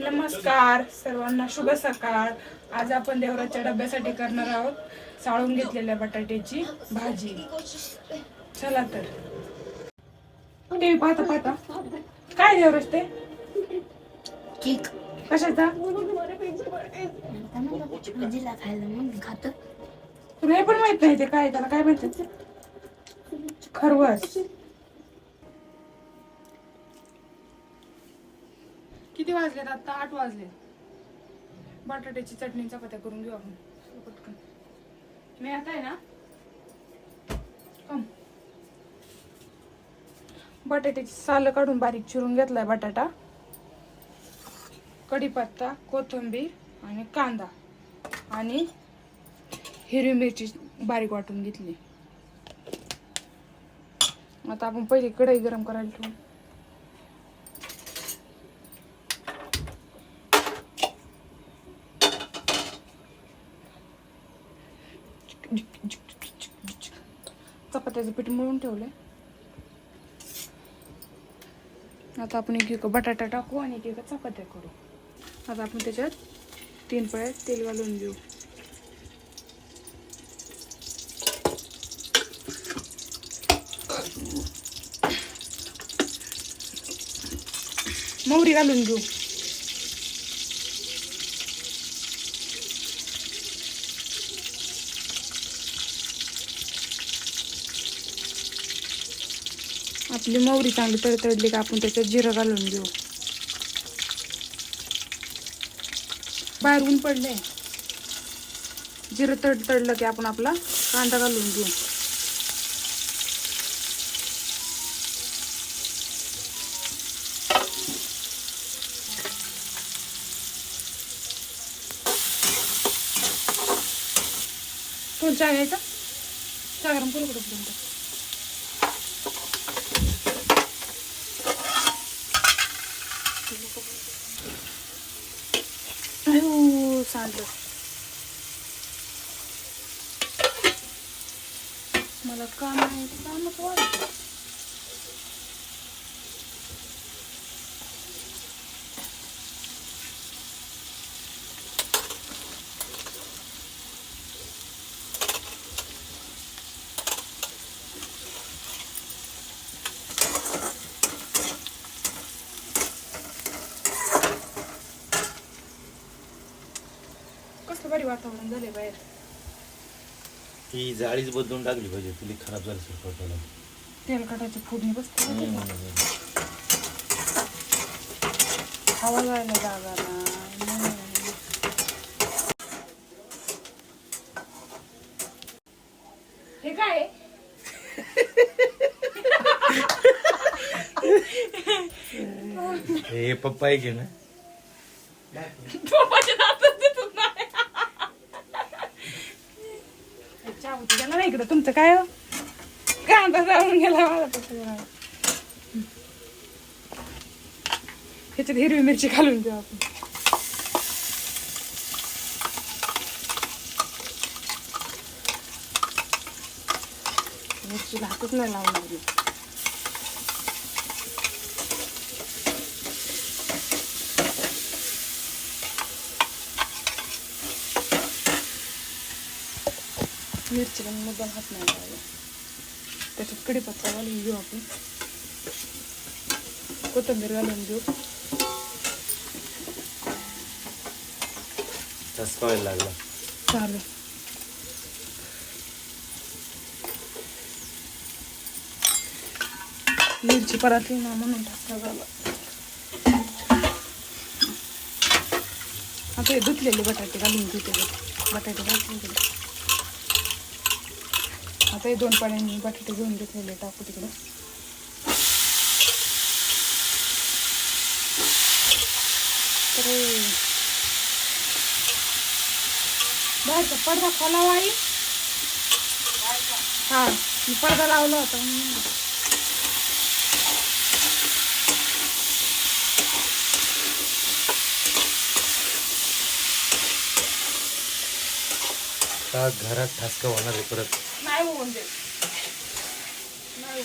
नमस्कार सर्वांना शुभ सकाळ. आज आपण देवराच्या डब्यासाठी करणार आहोत साळून घेतलेल्या बटाट्याची भाजी. चला तर. टीव्ही पाहता पाहता. काय देवराज ते? केक. कशाचा? भाजीला खायला म्हणून खात. तुला हे पण माहीत नाही ते काय त्याला? काय म्हणतात खरवस. किती वाजलेत आता? आठ वाजले बटाट्याची चटणी चपात्या करून घेऊ आपण. पटकन. मी आता आहे ना? कम. बटाट्याची सालं काढून बारीक चिरून घेतलाय बटाटा. कढीपत्ता कोथिंबीर आणि कांदा. आणि हिरवी मिरची बारीक वाटून घेतली. आता आपण पहिले कढई गरम करायला ठेवू. बटाट्याचं पीठ मळून ठेवलंय. आता आपण एक एक बटाटा टाकू आणि एक एक चपात्या करू. आता आपण त्याच्यात तीन पळ्या तेल घालून देऊ मोहरी घालून घेऊ. आपली मोहरी चांगली तडतडली का आपण त्याच्यात जिरं घालून घेऊ. बाहेर ऊन पडलंय जिरं तडतडलं की आपण आपला कांदा घालून घेऊ. कोण चहा घ्यायचा चहा गरम मला काम आहे कामच वाढत कसलं भारी वातावरण झालंय बाहेर ती जाळीच बदलून टाकली पाहिजे. तुला खराब झाली सर तेलकटाची फोडणी बसते ना त्याच्यात. हवा जायला जागा हे काय? हे पप्पा आहे की ना गेला होती ना इकडं. तुमचं काय हो? कांदा जाऊन गेला मला ह्याच्यात हिरवी मिरची घालून देऊ आपण. मिरची हातच नाही लावणार मिरचीला मुद्दाम हात नाही लावला त्याच्यात कढीपत्ता घालून घेऊ आपण कोथिंबीर घालून घेऊ ठसकावायला लागला चालेल मिरची परतली ना म्हणून टाकला झाला आता हे धुतलेले बटाटे घालून घेऊ त्याच्यात बटाटे घालून घेऊ आता हे दोन पाण्याने बटाटे घेऊन घेतलेले टाकू तिकडे. तर बाहेरचा पडदा खोलावा आई हा मी पडदा लावला होता घरात ठसका होणार आहे परत. नाही होऊन देत नाही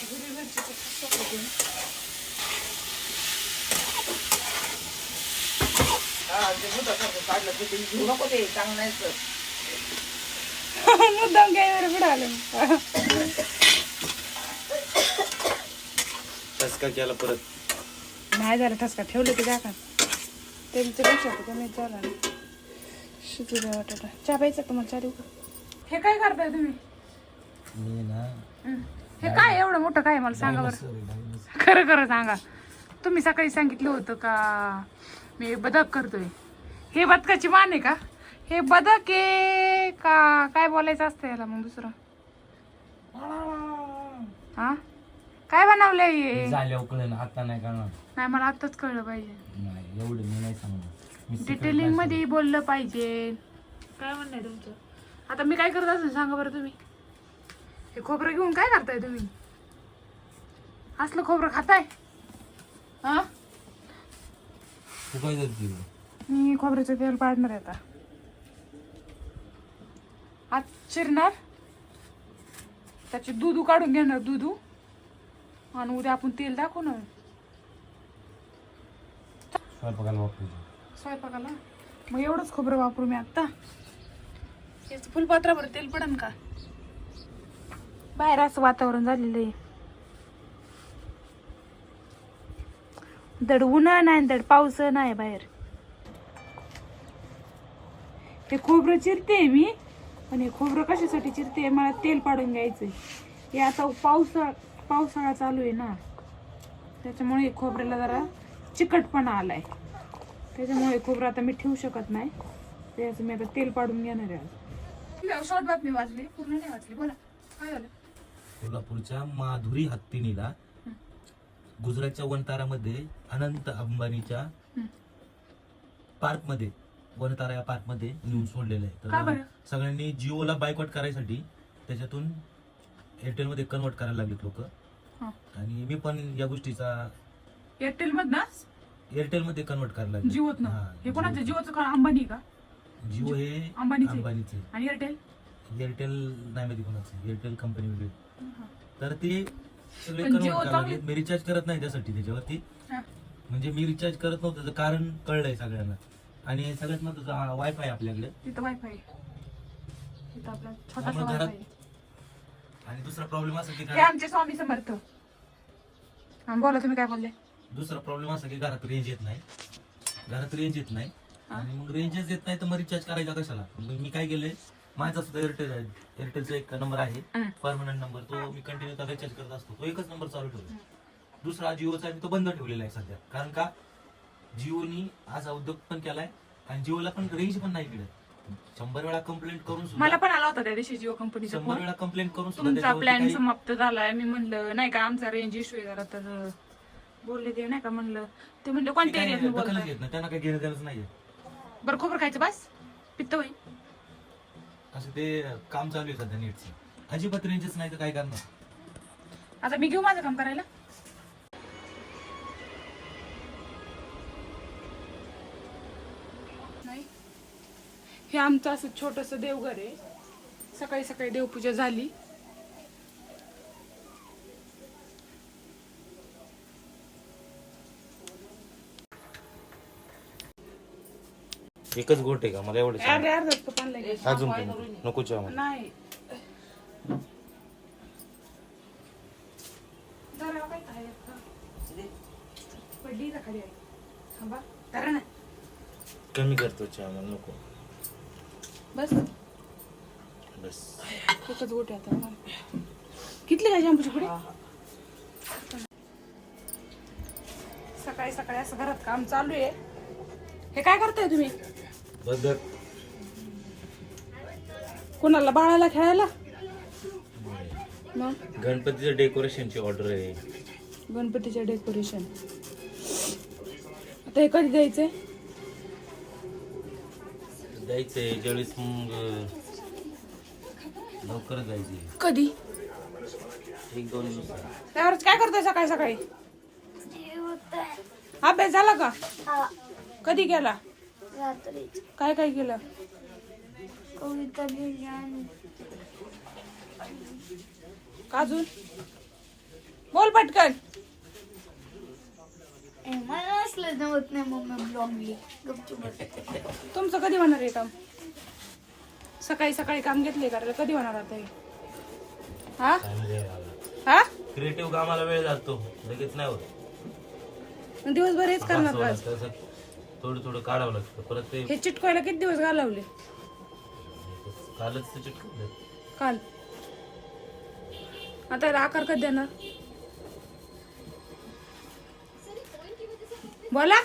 हिरवी नको ते चांगलं नाही मुद्दाम आलं ठसका केला परत नाही झालं ठसका ठेवलं की जागा त्यांचं कमी झालं शिजू द्या वाटत चा प्यायचा का मला चालू देऊ का हे काय करताय तुम्ही? मी ना हं. हे काय एवढं मोठं काय मला सांगा बरं. खरं खरं सांगा. तुम्ही सकाळी सांगितलं होतं का मी बदक करतोय? हे बदकाची मान आहे का? हे बदक आहे का? काय बोलायचं असतं याला मग दुसरं? हा? काय बनवलंय हे? आता नाही नाही मला आताच कळलं पाहिजे. नाही एवढं मी नाही सांगणार. डिटेलिंगमध्ये बोललं पाहिजे. काय म्हणणं आहे तुमचं? आता मी काय करत असेल सांगा बरं तुम्ही? हे खोबरं घेऊन काय करताय तुम्ही? असलं खोबरं खाताय? हा. तू काय मी खोबऱ्याचं तेल पाडणार आहे आता. आज चिरणार. त्याचे दूध काढून घेणार दूध. आणि उद्या आपण तेल दाखवणार. स्वयंपाकाला वापरायचं स्वयंपाकाला? मग एवढंच खोबरं वापरू मी आता. याचं फुलपात्रावर तेल पडन का? बाहेर असं वातावरण झालेलं आहे. दड उन्हा नाही दड पाऊस नाही बाहेर. हे खोबरं चिरते मी पण हे खोबरं कशासाठी चिरते मला तेल पाडून घ्यायचंय. हे आता पावसाळा पावसाळा चालू आहे ना. त्याच्यामुळे खोबऱ्याला जरा चिकटपणा आलाय. त्याच्यामुळे खोबरं आता मी ठेवू शकत नाही. त्याचं मी आता तेल पाडून घेणार आहे आज. शॉर्ट बातमी वाचली पूर्ण नाही वाचली. बोला काय झालं? कोल्हापूरच्या माधुरी हत्तीनीला गुजरातच्या वनतारामध्ये अनंत अंबानीच्या पार्कमध्ये वनतारा या पार्कमध्ये नेऊन सोडलेलं आहे. का बरं? तर सगळ्यांनी जिओला बायकॉट करायसाठी त्याच्यातून एअरटेल मध्ये कन्वर्ट करायला लागलेत लोक. हा. आणि मी पण या गोष्टीचा एअरटेल मधनं मध्ये कन्वर्ट करायला लागले जिओत ना हा, हे कोणाचं? जिओ. जिओचं का? अंबानी का? जिओ हे अंबानीचे? अंबानीचे. आणि एअरटेल? एअरटेल नाही माहिती कोणाचं. एअरटेल कंपनी वेगळी तर ते सगळे पण चांगली- मी रिचार्ज करत नाही त्यासाठी त्याच्यावरती. हा. म्हणजे मी रिचार्ज करत नव्हतं त्याचं कारण कळलंय सगळ्यांना. आणि सगळ्यात महत्वाचं वायफाय आपल्याकडे. तिथं वायफाय तिथं आपला छोटासा त्यामुळे घरात- आणि दुसरा प्रॉब्लेम असा की हे घरात आमचे स्वामी समर्थ. हा, बोला तुम्ही काय बोलले? दुसरा प्रॉब्लेम असा की घरात रेंज येत नाही. घरात रेंज येत नाही. आणि मग रेंजच येत नाही तर मग रिचार्ज करायचा कशाला? मग मी काय केलंय? माझा सुद्धा एअरटेल आहे. एअरटेलचा एक नंबर आहे. परमनंट नंबर तो मी कंटिन्यू रिचार्ज करत असतो. तो एकच नंबर चालू ठेवला दुसरा जिओचा आहे तो बंद ठेवलेला आहे सध्या. कारण का? जिओनी आज उद्योग पण केलाय आणि जिओला पण रेंज पण नाही इकडे शंभर वेळा कंप्लेंट करून मला पण आला होता त्या दिवशी जिओ कंपनीचा शंभर वेळा कंप्लेंट करून तुमचा प्लॅन समाप्त झालाय. मी म्हणलं नाही का आमचा रेंज इश्यू आहे जरा तर बोलले ते नाही का म्हणलं. ते म्हणलं कोणत्या एरियात नाही. त्यांना काही देणंच नाहीये. बरं खोबरं खायचं बस? पित्त होईल. असं ते काम चालू आहे सध्या नेटचं. अजिबात रेंजच नाही तर काय करणार? आता मी घेऊ माझं काम करायला? नाही. हे आमचं असं छोटस देवघर आहे. सकाळी सकाळी देवपूजा झाली. एकच गोट आहे का? मला एवढं सांग. अर्धे अर्धा कप आणलाय का? अजून पण. नको चहा मला. नाही. जरा काय काय आता? पडली का खाली? आई? थांबा. करा ना. कमी करतो चहा मला नको. बस. बस. एकच गोटे आता. कितले काय शॅम्पूची पुढे? सकाळी सकाळी असं घरात काम चालू आहे. हे काय करताय तुम्ही? कोणाला बाळाला खेळायला? मग? गणपतीचं डेकोरेशनची ऑर्डर आहे. गणपतीचे डेकोरेशन. आता हे कधी द्यायचंय? जायचंय ज्यावेळेस मग लवकरच जायचंय कधी? एक दोन दिवसात. त्यावरच काय करतोय सकाळी सकाळी. अभ्यास झाला का? कधी केला? रात्रीच काय काय केलं? कविता लिहिली आणि अजून? बोल पटकन. मला बसलं नव्हत नाही मम्मी ब्लॉगली गपचूप. तुमचं कधी होणार आहे काम? सकाळी सकाळी काम घेतले का? कधी होणार आता हे? हा? हा? क्रिएटिव्ह कामाला वेळ लागतो लगेच नाही होत. दिवसभर हेच करणार का? आज? तसं थोडं थोडं काढावं लागतं. परत ते हे चिटकवायला किती दिवस घालवले? कालच ते चिटकवलं काल. आता याला आकार कधी देणार? बोला.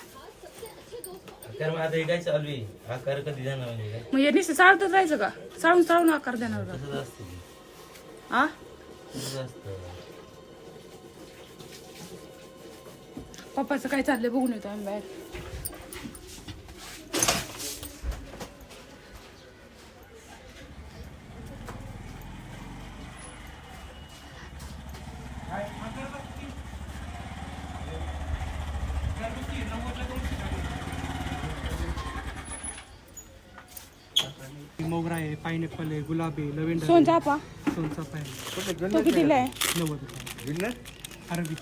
कारण मग आता हे काय चालू आहे? आकार कधी जाणार म्हणजे काय? मग नुसतं चाळतच राहायचं का? चाळून चाळून आकार देणार का? तसंच असतं ते. तसंच असतं. पप्पाचं काय चाललंय बघून येतो आम्ही बाहेर. मोगरा आहे पायनॅपल आहे गुलाब आहे लव्हेंडर सोन चापा सोनचाफा आहे. तो कितीला आहे? नव्वद रुपये. अरबी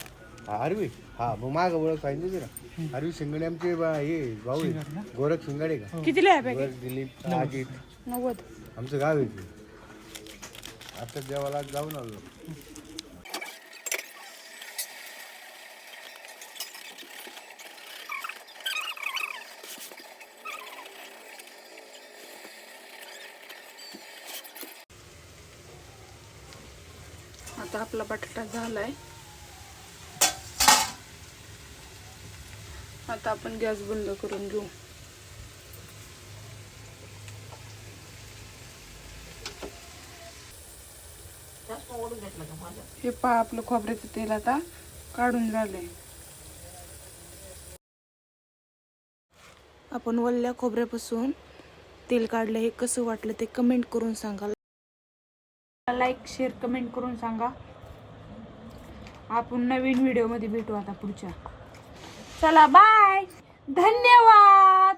आरवी. हा मग माग ओळख होती ना आरवी शिंगडे आमचे बा- हे भाऊ आहे. गोरख शिंगाडे का? कितीला आहे पॅकेट गोरख दिलीप अजित. नव्वद. आमचं गाव आहे ते. आता देवाला जाऊन आलो आता आपला बटाटा झालाय. आता आपण गॅस बंद करून घेऊ. हे पहा आपलं खोबऱ्याचं तेल आता काढून झालंय. आपण वल्ल्या खोबऱ्यापासून तेल काढलं हे कसं वाटलं ते कमेंट करून सांगा. लाईक शेअर कमेंट करून सांगा. आपण नवीन व्हिडिओमध्ये भेटू आता पुढच्या. चला बाय धन्यवाद.